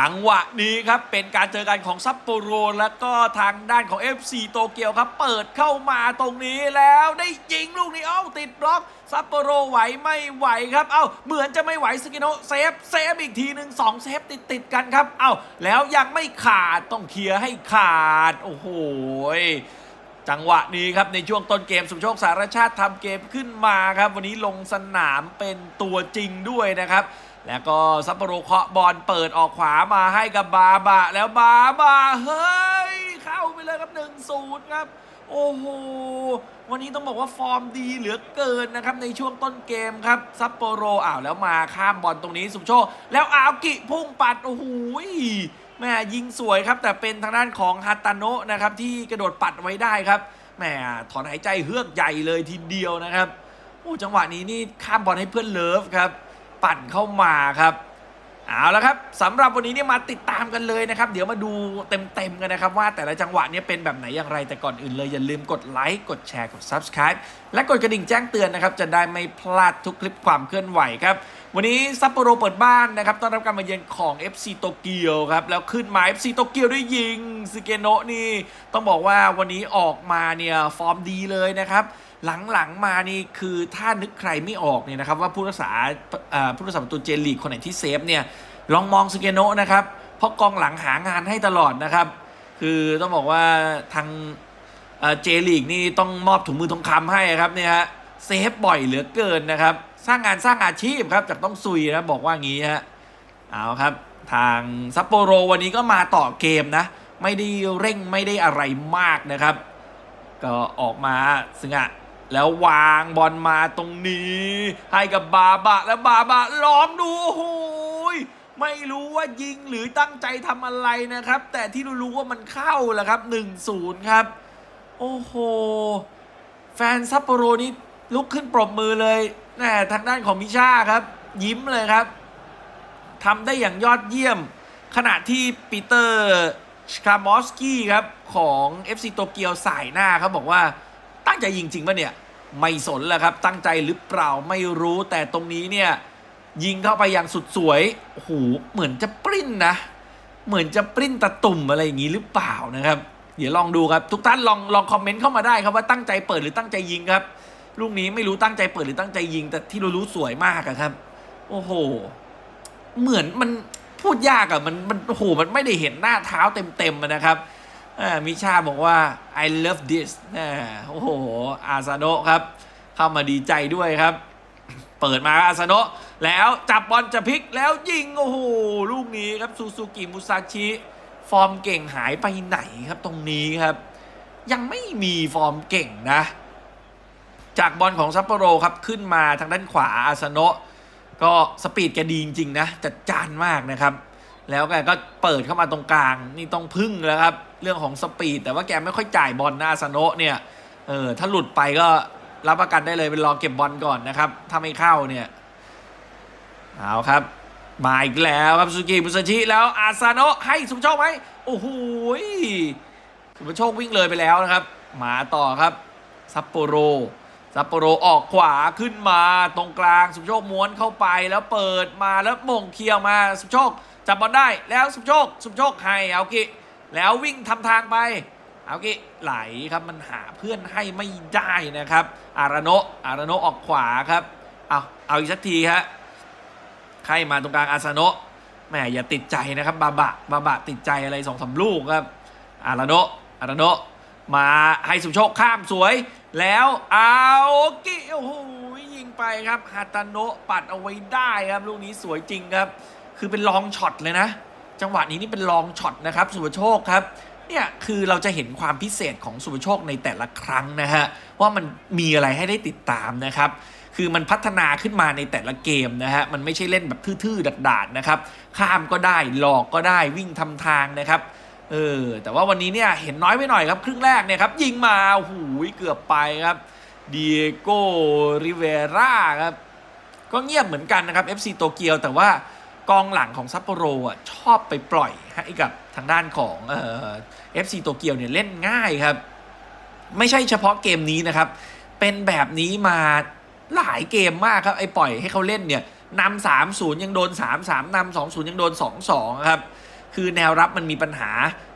จังหวะนี้ครับเป็นการเจอกันของซัปโปโรแล้วก็ทางด้านของ FC โตเกียวครับ เปิดเข้ามาตรงนี้แล้วได้ยิงลูกนี้เอ้าติดบล็อกซัปโปโรไหวไม่ไหวครับ เอ้าเหมือนจะไม่ไหวสกิโนเซฟเซฟอีกทีหนึ่งสองเซฟติดติดกันครับ เอ้าแล้วยังไม่ขาดต้องเคลียร์ให้ขาด โอ้โหจังหวะนี้ครับ ในช่วงต้นเกมสุโชคสารชาติทำเกมขึ้นมาครับ วันนี้ลงสนามเป็นตัวจริงด้วยนะครับ แล้วก็ซัปโปโรเคาะบอลเปิดออกขวามาให้กับบาบะ แล้วบาบะเฮ้ย เข้าไปเลยครับ1นศูนย์ครับ โอ้โห วันนี้ต้องบอกว่าฟอร์มดีเหลือเกินนะครับ ในช่วงต้นเกมครับซัปโปโรอ้าวแล้วมาข้ามบอลตรงนี้สุภโชค แล้วอาวกิพุ่งปัด โอ้โหแม่ยิงสวยครับ แต่เป็นทางด้านของฮาตาโนะนะครับ ที่กระโดดปัดไว้ได้ครับแหมถอนหายใจเฮือกใหญ่เลยทีเดียวนะครับโอ้จังหวะนี้นี่ข้ามบอลให้เพื่อนเลิฟครับ ปั่นเข้ามาครับเอาละครับสำหรับวันนี้เนี่ยมาติดตามกันเลยนะครับ เดี๋ยวมาดูเต็มๆกันนะครับ ว่าแต่ละจังหวะเนี่ยเป็นแบบไหนอย่างไรแต่ก่อนอื่นเลย อย่าลืมกดไลค์กดแชร์กด Subscribe และกดกระดิ่งแจ้งเตือนนะครับ จะได้ไม่พลาดทุกคลิปความเคลื่อนไหวครับ วันนี้ซัปโปโรเปิดบ้านนะครับต้อนรับการมาเยือนของ FC โตเกียวครับ แล้วขึ้นมา FC โตเกียวได้ยิงซึเกโนะนี่ต้องบอกว่าวันนี้ออกมาเนี่ยฟอร์มดีเลยนะครับ หลังๆมานี่คือถ้านึกใครไม่ออกเนี่ยนะครับว่าผู้รักษาผู้รักษาประตูเจลีกคนไหนที่เซฟเนี่ยลองมองซึเกโนนะครับ เพราะกองหลังหางานให้ตลอดนะครับ คือต้องบอกว่าทางเจลีกนี่ต้องมอบถุงมือทองคำให้ครับเนี่ยฮะเซฟบ่อยเหลือเกินนะครับ สร้างงานสร้างอาชีพครับจากต้องซุยนะบอกว่างี้ฮะเอาครับ ทางซัปโปโรวันนี้ก็มาต่อเกมนะ ไม่ได้เร่งไม่ได้อะไรมากนะครับ ก็ออกมาซึ่งอะ แล้ววางบอลมาตรงนี้ ให้กับบาบะแล้วบาบะล้อมดูโอ้โหไม่รู้ว่ายิงหรือตั้งใจทำอะไรนะครับ แต่ที่รู้ๆว่ามันเข้าแหละครับ 1-0 ครับ โอ้โห แฟนซัปโปโรนี่ลุกขึ้นปรบมือเลยแหมทางด้านของมิชาครับ ยิ้มเลยครับทำได้อย่างยอดเยี่ยม ขณะที่ปีเตอร์ชคามอสกี้ครับ ของ FC โตเกียวสายหน้าครับบอกว่า ตั้งใจยิงจริงปะเนี่ย ไม่สนแล้วครับ ตั้งใจหรือเปล่าไม่รู้แต่ตรงนี้เนี่ย ยิงเข้าไปอย่างสุดสวยโอ้โหเหมือนจะปริ้นนะ เหมือนจะปริ้นตะตุ่มอะไรอย่างนี้หรือเปล่านะครับ เดี๋ยวลองดูครับ ทุกท่านลองลองคอมเมนต์เข้ามาได้ครับว่าตั้งใจเปิดหรือตั้งใจยิงครับ ลูกนี้ไม่รู้ตั้งใจเปิดหรือตั้งใจยิง แต่ที่รู้รู้สวยมากอะครับ โอ้โห เหมือนมันพูดยากอะมันมันโอ้โหมันไม่ได้เห็นหน้าเท้าเต็มๆนะครับ มิชาบอกว่า I love this อ่าโอ้โห อาซาโนะครับ เข้ามาดีใจด้วยครับ เปิดมาอาซาโนแล้วจับบอลจะพลิกแล้วยิง โอ้โห ลูกนี้ครับ ซูซูกิมุซาชิ ฟอร์มเก่งหายไปไหนครับตรงนี้ครับ ยังไม่มีฟอร์มเก่งนะ จากบอลของซัปโปโรครับ ขึ้นมาทางด้านขวาอาซาโนก็สปีดแกดีจริงๆนะ จัดจานมากนะครับ แล้วแกก็เปิดเข้ามาตรงกลาง นี่ต้องพึ่งแล้วครับ เรื่องของสปีด แต่ว่าแกไม่ค่อยจ่ายบอลนะอาซาโนเนี่ยเออถ้าหลุดไปก็รับประกันได้เลยเป็นรอเก็บบอลก่อนนะครับ ถ้าไม่เข้าเนี่ยเอาครับ มาอีกแล้วครับซูกิมุซาชิแล้วอาซาโนะให้สุภโชคไหมโอ้โหสุภโชควิ่งเลยไปแล้วนะครับ มาต่อครับซัปโปโรซัปโปโรออกขวาขึ้นมาตรงกลางสุภโชคม้วนเข้าไปแล้วเปิดมาแล้วมงเคลียร์มาสุภโชค จับบอลได้แล้วสุภโชค สุภโชคให้เอากิแล้ววิ่งทำทางไป เอากิไหลครับมันหาเพื่อนให้ไม่ได้นะครับ อารโนอารโนออกขวาครับ เอาเอาอีกสักทีฮะใครมาตรงกลางอาซาโนแหมอย่าติดใจนะครับบาบะบาบะติดใจอะไรสองสามลูกครับ อารโนอารโนมาให้สุโชคข้ามสวย แล้วเอากิโอ้โหยิงไปครับฮาตาโนะปัดเอาไว้ได้ครับ ลูกนี้สวยจริงครับ คือเป็นลองช็อตเลยนะ จังหวะนี้นี่เป็นลองช็อตนะครับสุภโชคครับเนี่ยคือเราจะเห็นความพิเศษของสุภโชคในแต่ละครั้งนะฮะว่ามันมีอะไรให้ได้ติดตามนะครับคือมันพัฒนาขึ้นมาในแต่ละเกมนะฮะ มันไม่ใช่เล่นแบบทื่อๆดาดๆ นะครับ ข้ามก็ได้ หลอกก็ได้ วิ่งทำทางนะครับ เออ แต่ว่าวันนี้เนี่ยเห็นน้อยไปหน่อยครับ ครึ่งแรกเนี่ยครับ ยิงมาหูยเกือบไปครับ เดียโกริเวร่าครับ ก็เงียบเหมือนกันนะครับ FC โตเกียวแต่ว่า กองหลังของซัปโปโรอะชอบไปปล่อยให้กับทางด้านของเอ่อ FC โตเกียวเนี่ยเล่นง่ายครับ ไม่ใช่เฉพาะเกมนี้นะครับ เป็นแบบนี้มาหลายเกมมากครับไอ้ปล่อยให้เขาเล่นเนี่ยนำสามศูนย์ยังโดนสามสามนำสองศูนย์ยังโดนสองสองครับคือแนวรับมันมีปัญหา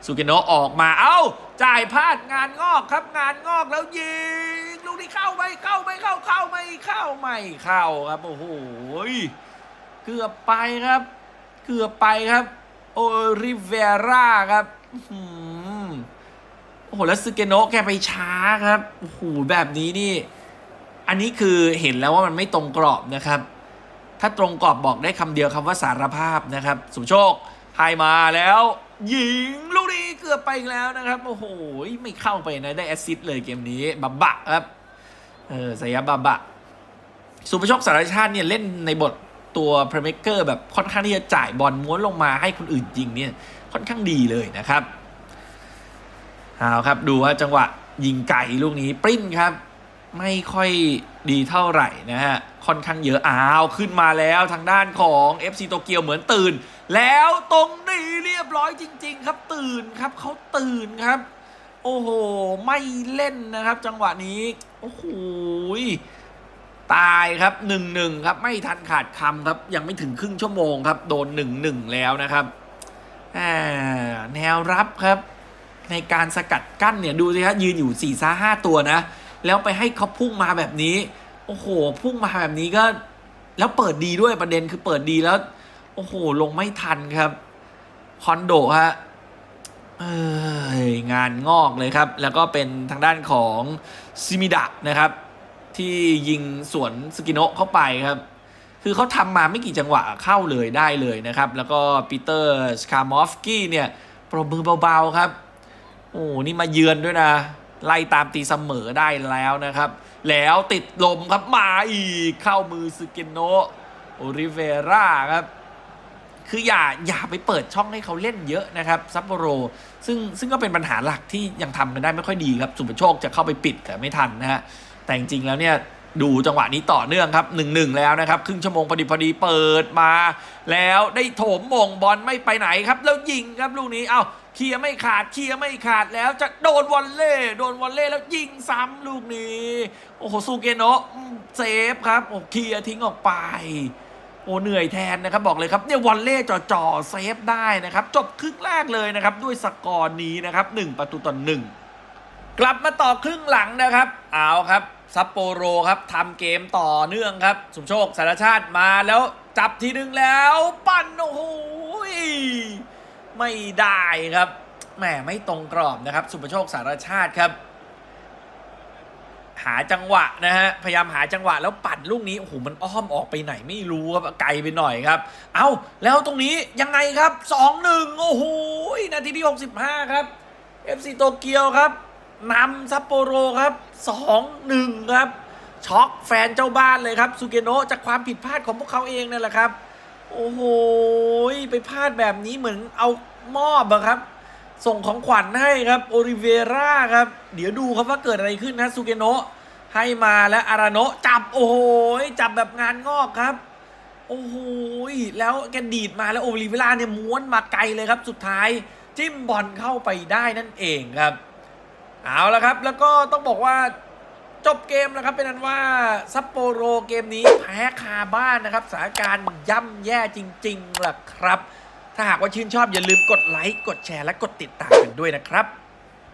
สุเกโนะออกมา เอ้า จ่ายพลาดงานงอกครับงานงอกแล้วยิง ลูกนี้เข้าไม่เข้าไม่เข้าเข้าไม่เข้าไม่เข้าครับ โอ้โห เกือบไปครับ เกือบไปครับ โอริเวราครับโอ้โหแล้วซึเกโนะแกไปช้าครับโอ้โหแบบนี้นี่ อันนี้คือเห็นแล้วว่ามันไม่ตรงกรอบนะครับ ถ้าตรงกรอบบอกได้คำเดียวคำว่าสารภาพนะครับ สุโชคให้มาแล้วยิงลูกนี้เกือบไปอีกแล้วนะครับ โอ้โห ไม่เข้าไปนะได้แอสซิสต์เลยเกมนี้บับบะครับ เออสยามบับบะสุภโชคสารชาติเนี่ยเล่นในบท ตัวเพรเมเกอร์แบบค่อนข้างที่จะจ่ายบอลม้วนลงมาให้คนอื่นยิงเนี่ยค่อนข้างดีเลยนะครับเอาครับดูว่าจังหวะยิงไก่ลูกนี้ปริ้นครับ ไม่ค่อยดีเท่าไหร่นะฮะค่อนข้างเยอะอ้าวขึ้นมาแล้วทางด้านของ FC โตเกียวเหมือนตื่น แล้วตรงนี้เรียบร้อยจริง ๆ ครับตื่นครับเขาตื่นครับ โอ้โห ไม่เล่นนะครับ จังหวะนี้ โอ้โห ตายครับหนึ่งหนึ่งครับไม่ทันขาดคำครับ ยังไม่ถึงครึ่งชั่วโมงครับ โดนหนึ่งหนึ่งแล้วนะครับแนวรับครับ ในการสกัดกั้นเนี่ยดูสิครับยืนอยู่4ี่ซ่าห้าตัวนะ แล้วไปให้เขาพุ่งมาแบบนี้ โอ้โห พุ่งมาแบบนี้ก็ แล้วเปิดดีด้วยประเด็นคือเปิดดีแล้ว โอ้โห ลงไม่ทันครับคอนโดฮะงานงอกเลยครับ แล้วก็เป็นทางด้านของซิมิดะนะครับ ที่ยิงสวนสกิโนะเข้าไปครับ คือเขาทำมาไม่กี่จังหวะเข้าเลยได้เลยนะครับ แล้วก็ปีเตอร์สคาร์มอฟกี้เนี่ยปรบมือเบาๆครับ โอ้นี่มาเยือนด้วยนะ ไล่ตามตีเสมอได้แล้วนะครับ แล้วติดลมครับมาอีกเข้ามือสึเกโนะโอริเวราครับคืออย่าอย่าไปเปิดช่องให้เขาเล่นเยอะนะครับซัปโปโร ซึ่งซึ่งก็เป็นปัญหาหลักที่ยังทำกันได้ไม่ค่อยดีครับ สุภโชคจะเข้าไปปิดแต่ไม่ทันนะฮะ แต่จริงๆแล้วเนี่ยดูจังหวะนี้ต่อเนื่องครับหนึ่งหนึ่งแล้วนะครับ ครึ่งชั่วโมงพอดีพอดีเปิดมา แล้วได้โถมมงบอลไม่ไปไหนครับ แล้วยิงครับลูกนี้เอ้าเคลียร์ไม่ขาดเคลียร์ไม่ขาดแล้วจะโดนวอลเล่โดนวอลเล่แล้วยิงซ้ำลูกนี้โอ้โหซูเกโนะเซฟครับโอ้เคลียร์ทิ้งออกไปโอ้เหนื่อยแทนนะครับบอกเลยครับเนี่ยวอลเล่จ่อๆเซฟได้นะครับ จบครึ่งแรกเลยนะครับ ด้วยสกอร์นี้นะครับ1ประตูต่อหนึ่งกลับมาต่อครึ่งหลังนะครับ เอาครับ ซัปโปโรครับทำเกมต่อเนื่องครับ สุมโชคสารชาติมาแล้วจับทีหนึ่งแล้ว ปั่นโอ้โหไม่ได้ครับแหมไม่ตรงกรอบนะครับ สุภโชคสารชาติครับ หาจังหวะนะฮะพยายามหาจังหวะแล้วปั่นลูกนี้โอ้โหมันอ้อมออกไปไหนไม่รู้ครับไกลไปหน่อยครับ เอาแล้วตรงนี้ยังไงครับ2-1โอ้โหนาทีที่65ครับ FC โตเกียวครับ นำซัปโปโรครับ 2-1 ครับ ช็อกแฟนเจ้าบ้านเลยครับซูเกโนะจากความผิดพลาดของพวกเขาเองนั่นแหละครับ โอ้โห ไปพลาดแบบนี้เหมือนเอามอบอะครับ ส่งของขวัญให้ครับ โอริเวราครับ เดี๋ยวดูครับว่าเกิดอะไรขึ้นนะซูเกโนะให้มาและอาราโนะจับโอ้โห จับแบบงานงอกครับ โอ้โห แล้วแกดีดมาแล้วโอลิเวราเนี่ยม้วนมาไกลเลยครับ สุดท้ายจิ้มบอลเข้าไปได้นั่นเองครับ เอาละครับ แล้วก็ต้องบอกว่าจบเกมแล้วครับเป็นนั้นว่าซัปโปโรเกมนี้แพ้คาบ้านนะครับสถานการณ์ย่ำแย่จริงๆล่ะครับ ถ้าหากว่าชื่นชอบอย่าลืมกดไลค์กดแชร์และกดติดตามกันด้วยนะครับ